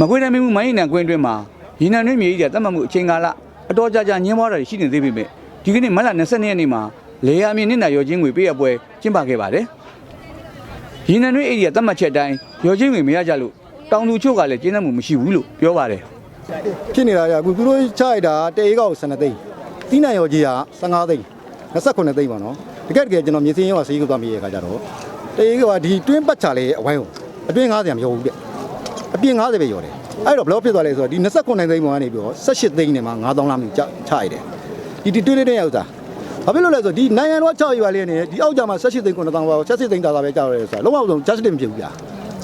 မကွေးတိုင်းမြို့မိုင်းနံကွင်းအတွင်းမှာရင်းနှံတွင်းမြေကြီးတဲ့တတ်မှတ်မှုအချိန်ကာလအတော်ကြာကြာညှင်းပွားတာတွေရှိနေသေးပေမဲ့ဒီကနေ့မတ်လ22ရက်နေ့မှာလေယာမြေနစ်နာရောချင်းငွေပေးရပွဲကျင်းပခဲ့ပါတယ်ရင်းနှံတွင်းဧရိယာတတ်မှတ်ချက်အတိုင်းရောချင်းငွေမရကြလို့တောင်သူချို့ကလည်းကျင်းသက်မှုမရှိဘူးလို့ပြောပါတယ်ဖြစ်နေတာကအခုသူတို့ချလိုက်တာတအေးကောက်12သိန်းတီးနံရောကြီးက15သိန်း29သိန်းပါနော်တကယ်တကယ်ကျွန်တော်မြေစင်းရောကစေးကိုသွားမြေရခါကြတော့တအေးကဒီတွင်းပတ်ချလေးအဝိုင်းကိုအတွင်း90မရောဘူးတဲ့ အပြင်90ပဲရောတယ်အဲ့တော့ဘယ်လောက်ဖြစ်သွားလဲဆိုတော့ဒီ29သိန်းပေါ်ကနေပြီးတော့18သိန်းနဲ့မှ9000လောက်မျိုးချချရတယ်ဒီဒီတွင်းလေးတွင်းရောက်တာဘာဖြစ်လို့လဲဆိုတော့ဒီနိုင်ငံတော်6ရွာလေးနေဒီအောက်ကြမှာ18သိန်း9000ပါ18သိန်းသာသာပဲကြောက်ရဲဆိုတာလုံးဝဆုံး justice မဖြစ်ဘူးဗျာ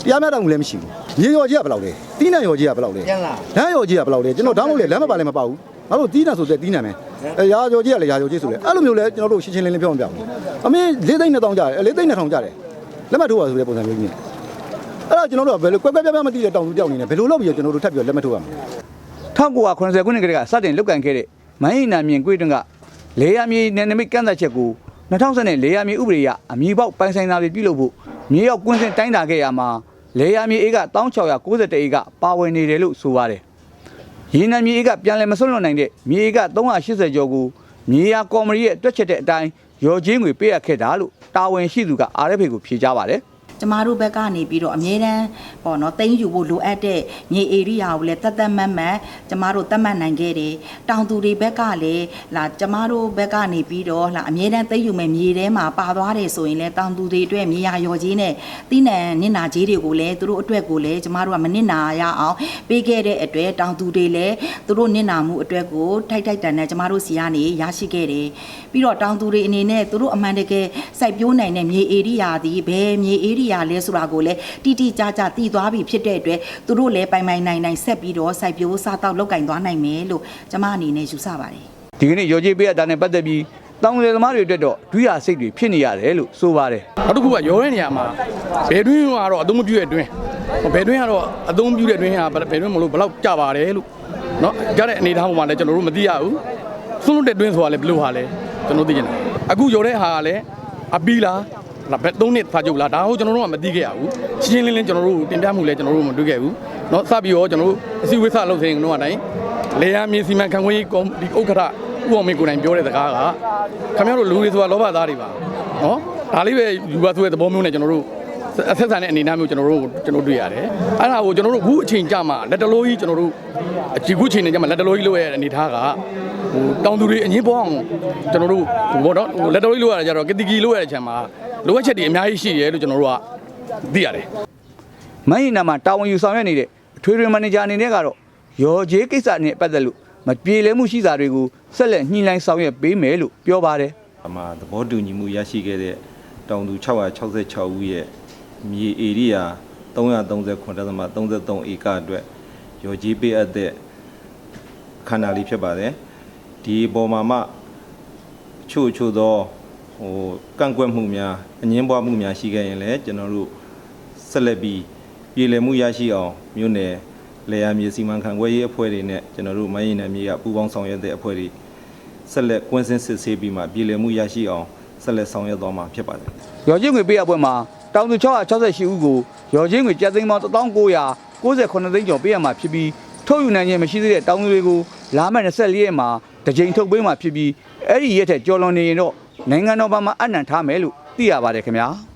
တရားမျှတမှုလည်းမရှိဘူးမြေရောကြီးကဘယ်လောက်လဲတီးနံရောကြီးကဘယ်လောက်လဲပြန်လာလမ်းရောကြီးကဘယ်လောက်လဲကျွန်တော်ဓာတ်မို့လဲလမ်းမပါလည်းမပါဘူးငါတို့တီးနာဆိုတဲ့တီးနာမယ်အဲရာရောကြီးကလည်းရာရောကြီးဆိုလဲအဲ့လိုမျိုးလဲကျွန်တော်တို့ရှင်းရှင်းလင်းလင်းပြောမပြဘူးအမေ၄သိန်း2000ကျတယ်၄သိန်း2000ကျတယ်လက်မှတ်ထိုးပါဆိုတဲ့ပုံစံမျိုးကြီးနဲ့ အဲ့တော့ကျွန်တော်တို့ကဘယ်လိုကွက်ကွက်ပြားပြားမသိတဲ့တောင်သူတောက်နေတယ်ဘယ်လိုလုပ်ပြီးကျွန်တော်တို့ထပ်ပြီးလက်မှတ်ထိုးရမလဲ1980ခုနှစ်ကတည်းကစတင်လုတ်ကန်ခဲ့တဲ့မိုင်းနာမြင်ကွေးတွင်ကလေယာမြေနယ်နိမိတ်ကန့်သက်ချက်ကို2010နဲ့လေယာမြေဥပဒေအရအမည်ပေါက်ပိုင်ဆိုင်တာတွေပြုလုပ်ဖို့မြေရောက်ကွင်းစင်တိုင်းတာခဲ့ရမှာလေယာမြေအေးက1691အေးကပါဝင်နေတယ်လို့ဆိုပါတယ်။ရေနံမြေအေးကပြန်လည်မဆွတ်လွတ်နိုင်တဲ့မြေအေးက380ကျော်ကိုမြေယာကော်မတီရဲ့တွက်ချက်တဲ့အတိုင်းရော်ချင်းငွေပေးရခဲ့တာလို့တာဝန်ရှိသူက RFA ကိုဖြေကြားပါတယ်။ ကျမတို့ဘက်ကနေပြီးတော့အမြဲတမ်းပေါ့နော်တင်းယူဖို့လိုအပ်တဲ့မြေဧရိယာကိုလည်းတတ်တတ်မတ်မတ်ကျမတို့တတ်မှတ်နိုင်ခဲ့တယ်တောင်သူတွေဘက်ကလည်းလာကျမတို့ဘက်ကနေပြီးတော့လာအမြဲတမ်းတင်းယူမဲ့မြေထဲမှာပါသွားတယ်ဆိုရင်လည်းတောင်သူတွေအတွက်မြေယာရော်ကြီးနဲ့တိနံနစ်နာကြီးတွေကိုလည်းသူတို့အတွက်ကိုလည်းကျမတို့ကမနစ်နာရအောင်ပေးခဲ့တဲ့အတွက်တောင်သူတွေလည်းသူတို့နစ်နာမှုအတွက်ကိုထိုက်ထိုက်တန်တဲ့ကျမတို့စီကနေရရှိခဲ့တယ်ပြီးတော့တောင်သူတွေအနေနဲ့သူတို့အမှန်တကယ်စိုက်ပျိုးနိုင်တဲ့မြေဧရိယာသည်ဘယ်မြေဧရိယာလဲဆိုတာကိုလည်းတိတိကျကျသိသွားပြီဖြစ်တဲ့အတွက်သူတို့လည်းပိုင်ပိုင်နိုင်နိုင်ဆက်ပြီးတော့စိုက်ပျိုးစားတောက်လုပ်ကင်သွားနိုင်မယ်လို့ကျမအနေနဲ့ယူဆပါတယ် ဒီကနေ့ရော်ကြီးပေးရတာနဲ့ပတ်သက်ပြီးတောင်လေသမားတွေအတွက်တော့ဒွိရစိတ်တွေဖြစ်နေရတယ်လို့ဆိုပါတယ် နောက်တစ်ခုကရောတဲ့နေရာမှာဘယ်တွင်းကတော့အသုံးမပြုတဲ့တွင်းဘယ်တွင်းကတော့အသုံးပြုတဲ့တွင်းဟာဘယ်တွင်းမလို့ဘယ်လောက်ကြပါတယ်လို့เนาะကြားတဲ့အနေအထားပေါ်မှာလည်းကျွန်တော်တို့မသိရဘူးဆွန့်လွတ်တဲ့တွင်းဆိုတာလည်းဘယ်လိုဟာလဲကျွန်တော်သိချင်တယ်အခုရောတဲ့ဟာကလည်းအပီလား ဒါဘယ်သုံးနှစ်ဖာကြုတ်လားဒါကိုကျွန်တော်တို့ကမသိခဲ့ရဘူးရှင်းရှင်းလင်းလင်းကျွန်တော်တို့တင်ပြမှုလည်းကျွန်တော်တို့မတွေ့ခဲ့ဘူးเนาะစပြီးတော့ကျွန်တော်တို့အစည်းအဝေးစလုပ်စဉ်ကတော့အတိုင်းလေယာမြေစီမံခန့်ခွဲရေးကော်ဒီဥက္ကဋ္ဌဥပမေကိုယ်တိုင်ပြောတဲ့စကားကခင်ဗျားတို့လူတွေဆိုတာလောဘသားတွေပါเนาะဒါလေးပဲယူပါဆိုတဲ့သဘောမျိုးနဲ့ကျွန်တော်တို့ အဆက်ဆံတဲ့အနေအထားမျိုးကျွန်တော်တို့ကျွန်တော်တွေ့ရတယ်။အဲ့ဒါကိုကျွန်တော်တို့အခုအချိန်ကြမှာလက်တလို့ကြီးကျွန်တော်တို့အခုအချိန်နဲ့ကြမှာလက်တလို့ကြီးလို့ရတဲ့အနေအထားကဟိုတောင်သူတွေအငင်းပေါ်အောင်ကျွန်တော်တို့ဟိုဘောတော့ဟိုလက်တလို့ကြီးလို့ရတဲ့ကြတော့ကတိကီလို့ရတဲ့ခြံမှာ လိုအပ်ချက်တွေအများကြီးရှိတယ်လို့ကျွန်တော်တို့ကသိရတယ်။မိုင်းနာမှာတာဝန်ယူဆောင်ရွက်နေတဲ့အထွေထွေမန်နေဂျာအနေနဲ့ကတော့ရော်ကြီးကိစ္စနဲ့ပတ်သက်လို့မပြေလည်မှုရှိတာတွေကိုဆက်လက်ညှိနှိုင်းဆောင်ရွက်ပေးမယ်လို့ပြောပါတယ်အမှာသဘောတူညီမှုရရှိခဲ့တဲ့တောင်သူ666ဦးရဲ့မြေဧရိယာ339.33ဧကအတွက်ရော်ကြီးပေးအပ်တဲ့ခန္ဓာလေးဖြစ်ပါတယ်ဒီအပေါ်မှာမှချို့ချို့သော ဟိုကန့်ကွက်မှုများအငင်းပွားမှုများရှိခဲ့ရင်လည်းကျွန်တော်တို့ဆက်လက်ပြီးပြည်လည်မှုရရှိအောင်မြို့နယ်လေယာမြေစီမံခန့်ခွဲရေးအဖွဲ့တွေနဲ့ကျွန်တော်တို့မိုင်းရင်နယ်မြေကပူးပေါင်းဆောင်ရွက်တဲ့အဖွဲ့တွေဆက်လက်ကွင်းစင်းစစ်ဆေးပြီးမှပြည်လည်မှုရရှိအောင်ဆက်လက်ဆောင်ရွက်သွားမှာဖြစ်ပါတယ်။ရော်ကြီးငွေပေးရပွဲမှာတောင်သူ668ဦးကိုရော်ကြီးငွေကျပ်သိန်းပေါင်း1998သိန်းကျော်ပေးရမှာဖြစ်ပြီးထုတ်ယူနိုင်ခြင်းမရှိသေးတဲ့တောင်သူတွေကိုလာမယ့်24ရက်မှာတစ်ကြိမ်ထုတ်ပေးမှာဖြစ်ပြီးအဲ့ဒီရက်ထက်ကျော်လွန်နေရင်တော့ နိုင်ငံတော်ဘာမှအနံ့ထားမယ်လို့သိရပါတယ်ခင်ဗျာ။